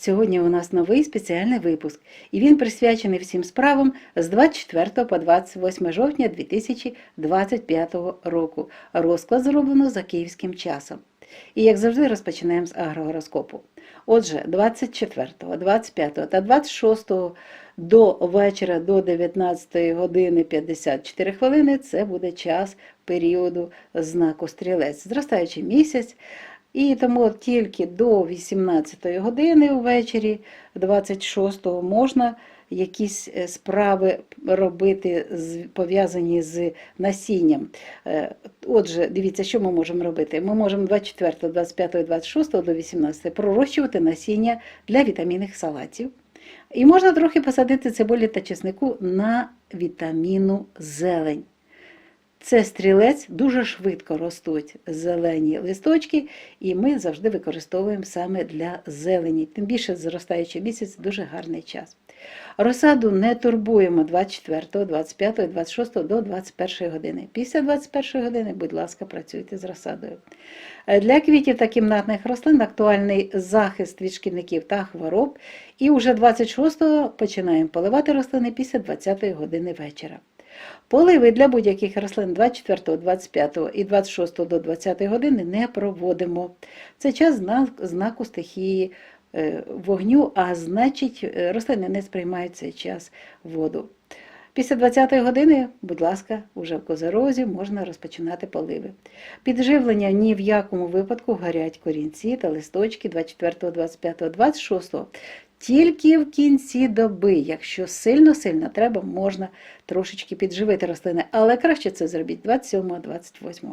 Сьогодні у нас новий спеціальний випуск, і він присвячений всім справам з 24 по 28 жовтня 2025 року. Розклад зроблено за київським часом. І як завжди розпочинаємо з агрогороскопу. Отже, 24, 25 та 26 до вечора до 19 години 54 хвилини це буде час періоду знаку стрілець, зростаючий місяць. І тому тільки до 18 години ввечері, 26-го, можна якісь е, справи робити, пов'язані з насінням. Е, Отже, дивіться, що ми можемо робити. Ми можемо 24, 25, 26 до 18 пророщувати насіння для вітамінних салатів. І можна трохи посадити цибулі та чеснику на вітаміну зелень. Це стрілець дуже швидко ростуть зелені листочки, і ми завжди використовуємо саме для зелені. Тим більше зростаючий місяць дуже гарний час. Розсаду не турбуємо 24, 25, 26 до 21 години. Після 21 години, будь ласка, працюйте з розсадою. Для квітів та кімнатних рослин актуальний захист від шкідників та хвороб. І вже 26-го починаємо поливати рослини після 20 години вечора. Поливи для будь-яких рослин 24, 25 і 26 до 20 години не проводимо. Це час знаку стихії е, вогню, а значить, е, рослини не сприймають цей час воду. Після 20 години, будь ласка, уже в козорозі можна розпочинати поливи. Підживлення ні в якому випадку горять корінці та листочки 24, 25, 26. Тільки в кінці доби, якщо сильно-сильно треба, можна трошечки підживити рослини, але краще це зробіть 27-28.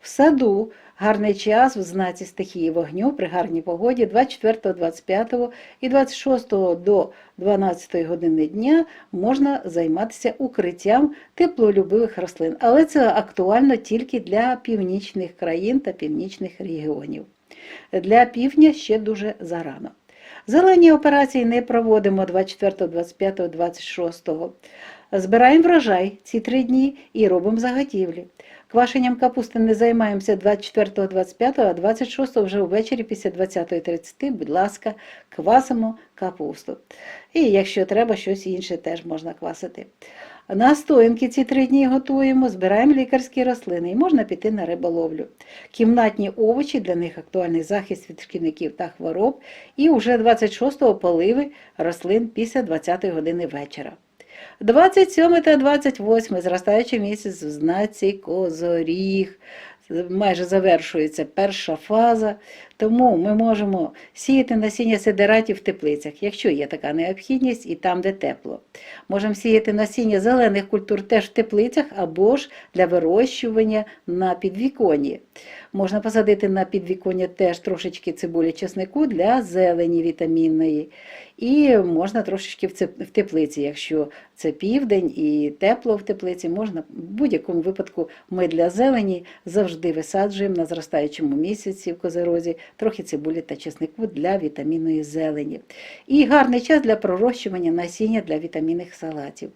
В саду гарний час в знаці стихії вогню при гарній погоді 24, 25 і 26 до 12 години дня можна займатися укриттям теплолюбивих рослин, але це актуально тільки для північних країн та північних регіонів. Для півдня ще дуже зарано. Зелені операції не проводимо 24, 25, 26. Збираємо врожай ці три дні і робимо заготівлі. Квашенням капусти не займаємося 24, 25, а 26 вже ввечері після 20.30, будь ласка, квасимо капусту. І якщо треба, щось інше теж можна квасити. Настоянки ці три дні готуємо, збираємо лікарські рослини і можна піти на риболовлю. Кімнатні овочі, для них актуальний захист від шкідників та хвороб, і вже 26-го поливи рослин після 20-ї години вечора. 27 та 28 зростаючий місяць в знаці Козоріг. Майже завершується перша фаза, тому ми можемо сіяти насіння сидератів в теплицях, якщо є така необхідність, і там, де тепло. Можемо сіяти насіння зелених культур теж в теплицях або ж для вирощування на підвіконні. Можна посадити на підвіконня теж трошечки цибулі чеснику для зелені вітамінної. І можна трошечки в теплиці, якщо це південь і тепло в теплиці, можна в будь-якому випадку ми для зелені завжди висаджуємо на зростаючому місяці в козерозі трохи цибулі та чеснику для вітамінної зелені. І гарний час для пророщування насіння для вітамінних салатів.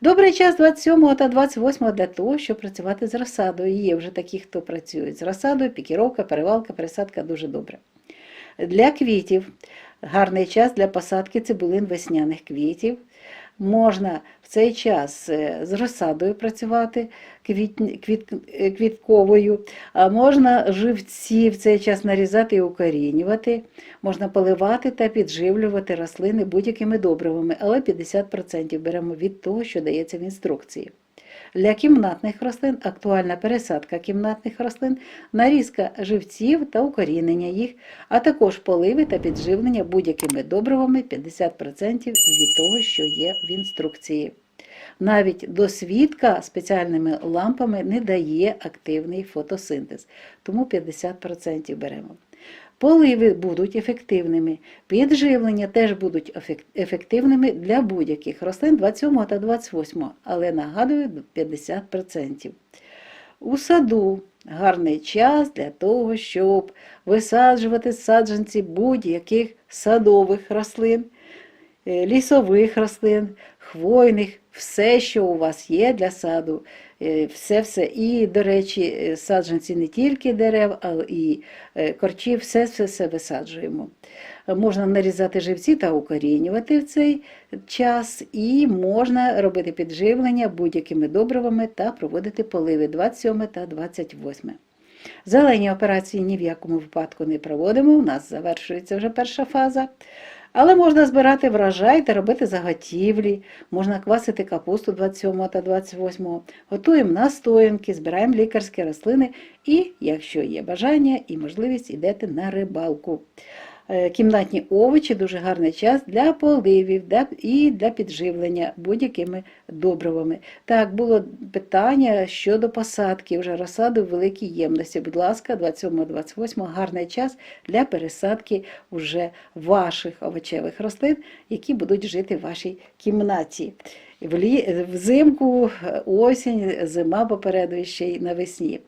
Добрий час 27 та 28 для того, щоб працювати з розсадою. Є вже такі, хто працює з розсадою, пікіровка, перевалка, пересадка дуже добре. Для квітів гарний час для посадки цибулин весняних квітів. Можна в цей час е, з розсадою працювати квіт, квіт, е, квітковою, а можна живці в цей час нарізати і укорінювати, можна поливати та підживлювати рослини будь-якими добривами, але 50% беремо від того, що дається в інструкції. Для кімнатних рослин актуальна пересадка кімнатних рослин, нарізка живців та укорінення їх, а також поливи та підживлення будь-якими добривами 50% від того, що є в інструкції. Навіть досвідка спеціальними лампами не дає активний фотосинтез, тому 50% беремо. Поливи будуть ефективними, підживлення теж будуть ефективними для будь-яких рослин 27 та 28, але нагадую 50%. У саду гарний час для того, щоб висаджувати саджанці будь-яких садових рослин, е, лісових рослин, хвойних, все, що у вас є для саду. Все-все. І, до речі, е, саджанці не тільки дерев, але і е, корчів, все-все висаджуємо. Можна нарізати живці та укорінювати в цей час, і можна робити підживлення будь-якими добривами та проводити поливи 27 та 28. Зелені операції ні в якому випадку не проводимо. У нас завершується вже перша фаза. Але можна збирати врожай та робити заготівлі, можна квасити капусту 27 та 28, готуємо настоянки, збираємо лікарські рослини. І, якщо є бажання і можливість, йдете на рибалку. Е, Кімнатні овочі дуже гарний час для поливів і для підживлення будь-якими добривами. Так, було питання щодо посадки вже розсаду в великій ємності. Будь ласка, 27-28 гарний час для пересадки вже ваших овочевих рослин, які будуть жити в вашій кімнаті. Взимку, е, осінь, зима попереду ще й навесні.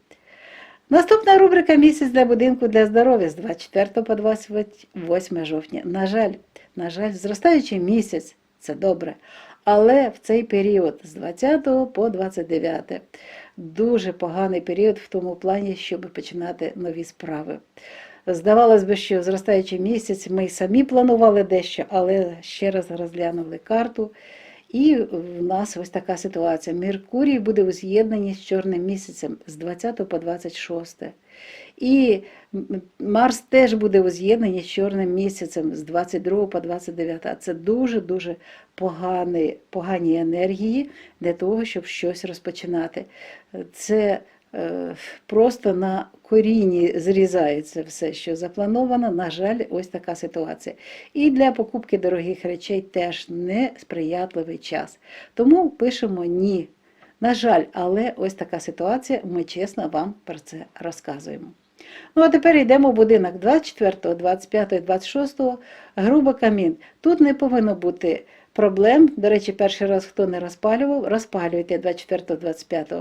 Наступна рубрика Місяць для будинку для здоров'я з 24 по 28 жовтня. На жаль, на жаль, зростаючий місяць це добре. Але в цей період з 20 по 29 дуже поганий період в тому плані, щоб починати нові справи. Здавалось би, що зростаючий місяць ми самі планували дещо, але ще раз розглянули карту. І в нас ось така ситуація. Меркурій буде у з'єднанні з чорним місяцем з 20 по 26. І Марс теж буде у з'єднанні з чорним місяцем з 22 по 29. А Це дуже-дуже погані, погані енергії для того, щоб щось розпочинати. Це просто на корінні зрізається все, що заплановано. На жаль, ось така ситуація. І для покупки дорогих речей теж несприятливий час. Тому пишемо ні. На жаль, але ось така ситуація, ми чесно вам про це розказуємо. Ну, а тепер йдемо в будинок 24, 25, 26, грубо камін. Тут не повинно бути проблем. До речі, перший раз хто не розпалював, розпалюйте 24, 25.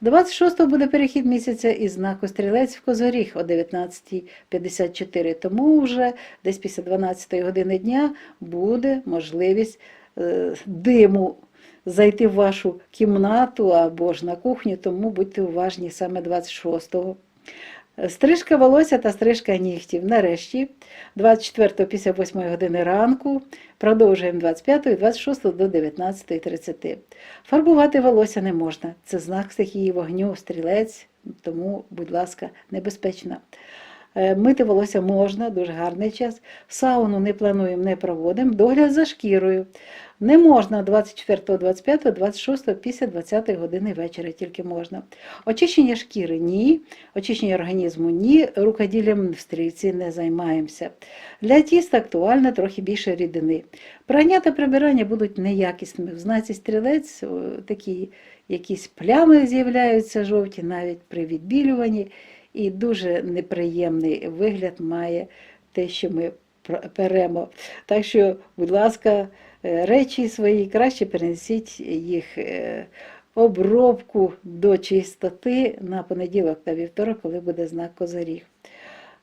26 буде перехід місяця із знаку стрілець в Козоріг о 19.54. Тому вже десь після 12 години дня буде можливість е, диму зайти в вашу кімнату або ж на кухню, тому будьте уважні саме 26-го. Стрижка волосся та стрижка нігтів. Нарешті, 24 після 8 години ранку, продовжуємо 25 і 26 до 19.30. Фарбувати волосся не можна. Це знак стихії вогню, стрілець, тому, будь ласка, небезпечно. Е, Мити волосся можна, дуже гарний час. Сауну не плануємо, не проводимо. Догляд за шкірою. Не можна 24, 25, 26 після 20 години вечора тільки можна. Очищення шкіри ні, очищення організму ні, рукоділлям в стрільці не займаємося. Для тіста актуально трохи більше рідини. Прання та прибирання будуть неякісними. В знаці стрілець такі якісь плями з'являються жовті навіть при відбілюванні, і дуже неприємний вигляд має те, що ми перемо. Так що, будь ласка, е, речі свої краще перенесіть їх е, обробку до чистоти на понеділок та вівторок, коли буде знак козиріг.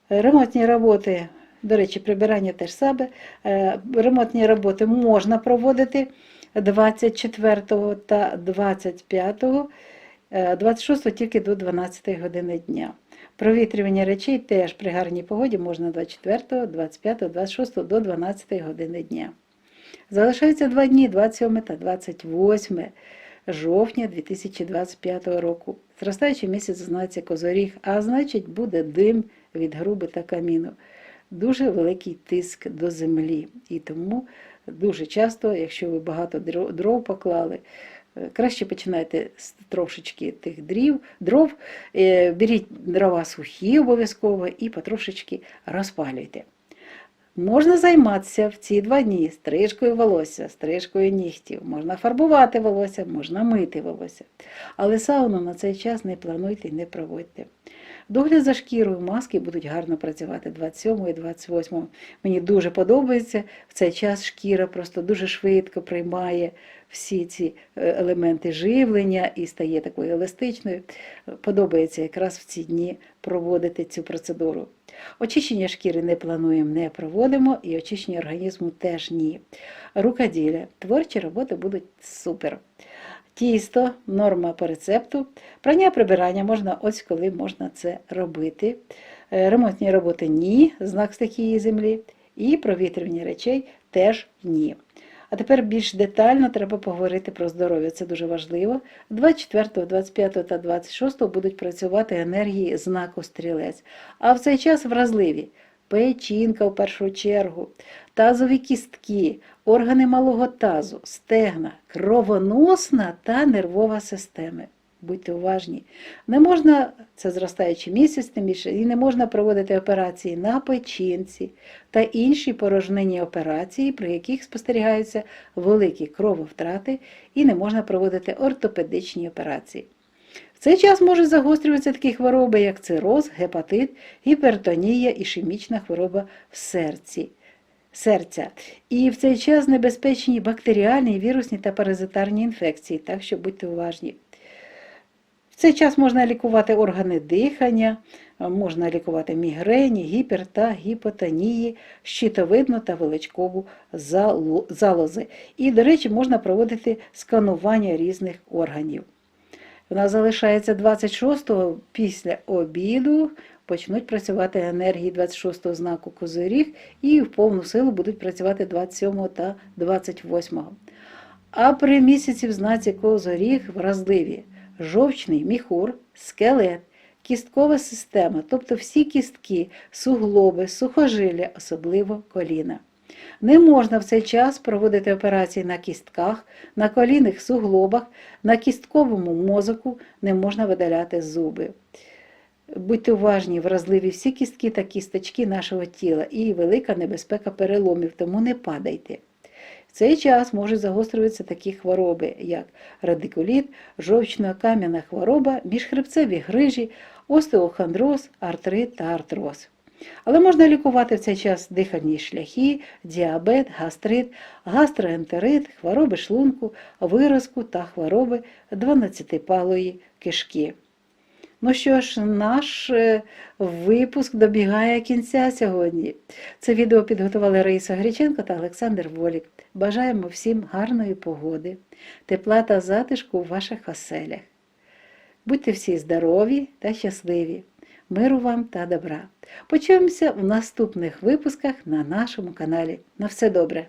Ремонтні роботи, до речі, прибирання теж саме. Е, Ремонтні роботи можна проводити 24 та 25, е, 26 тільки до 12 години дня. Провітрювання речей теж при гарній погоді можна 24, 25, 26 до 12 години дня. Залишаються два дні 27 та 28 жовтня 2025 року. Зростаючий місяць знається козоріг, а значить буде дим від груби та каміну. Дуже великий тиск до землі. І тому дуже часто, якщо ви багато дров поклали, краще починайте з трошечки тих дрів, дров, е, беріть дрова сухі обов'язково і потрошечки розпалюйте. Можна займатися в ці два дні стрижкою волосся, стрижкою нігтів, можна фарбувати волосся, можна мити волосся. Але сауну на цей час не плануйте і не проводьте. Догляд за шкірою маски будуть гарно працювати 27 і 28. Мені дуже подобається. В цей час шкіра просто дуже швидко приймає всі ці е, елементи живлення і стає такою еластичною. Подобається якраз в ці дні проводити цю процедуру. Очищення шкіри не плануємо, не проводимо, і очищення організму теж ні. Рукоділля, творчі роботи будуть супер. Тісто, норма по рецепту. Прання прибирання можна ось коли можна це робити. Е, Ремонтні роботи ні, знак стихії землі. І провітрювання речей теж ні. А тепер більш детально треба поговорити про здоров'я. Це дуже важливо. 24, 25 та 26 будуть працювати енергії знаку стрілець. А в цей час вразливі печінка в першу чергу, тазові кістки, органи малого тазу, стегна, кровоносна та нервова системи. Будьте уважні. Не можна, це зростаючий місяць, тим більше, і не можна проводити операції на печінці та інші порожнинні операції, при яких спостерігаються великі крововтрати, і не можна проводити ортопедичні операції. Цей час можуть загострюватися такі хвороби, як цироз, гепатит, гіпертонія, ішемічна хвороба в серці. Серця. І в цей час небезпечні бактеріальні, вірусні та паразитарні інфекції, так що будьте уважні. В цей час можна лікувати органи дихання, можна лікувати мігрені, гіпер та гіпотонії, щитовидну та величкову залози. І, до речі, можна проводити сканування різних органів. Нас залишається 26-го після обіду. Почнуть працювати енергії 26-го знаку Козиріг і в повну силу будуть працювати 27 та 28. А при місяці в знаці Козоріг вразливі жовчний міхур, скелет, кісткова система, тобто всі кістки, суглоби, сухожилля, особливо коліна. Не можна в цей час проводити операції на кістках, на колінних суглобах, на кістковому мозоку не можна видаляти зуби. Будьте уважні, вразливі всі кістки та кісточки нашого тіла і велика небезпека переломів, тому не падайте. В цей час можуть загострюватися такі хвороби, як радикуліт, жовчно-кам'яна хвороба, міжхребцеві грижі, остеохондроз, артрит та артроз. Але можна лікувати в цей час дихальні шляхи, діабет, гастрит, гастроентерит, хвороби шлунку, виразку та хвороби 12-палої кишки. Ну що ж, наш е, випуск добігає кінця сьогодні. Це відео підготували Раїса Греченко та Олександр Волік. Бажаємо всім гарної погоди, тепла та затишку у ваших оселях. Будьте всі здорові та щасливі, миру вам та добра. Почуємося в наступних випусках на нашому каналі. На все добре!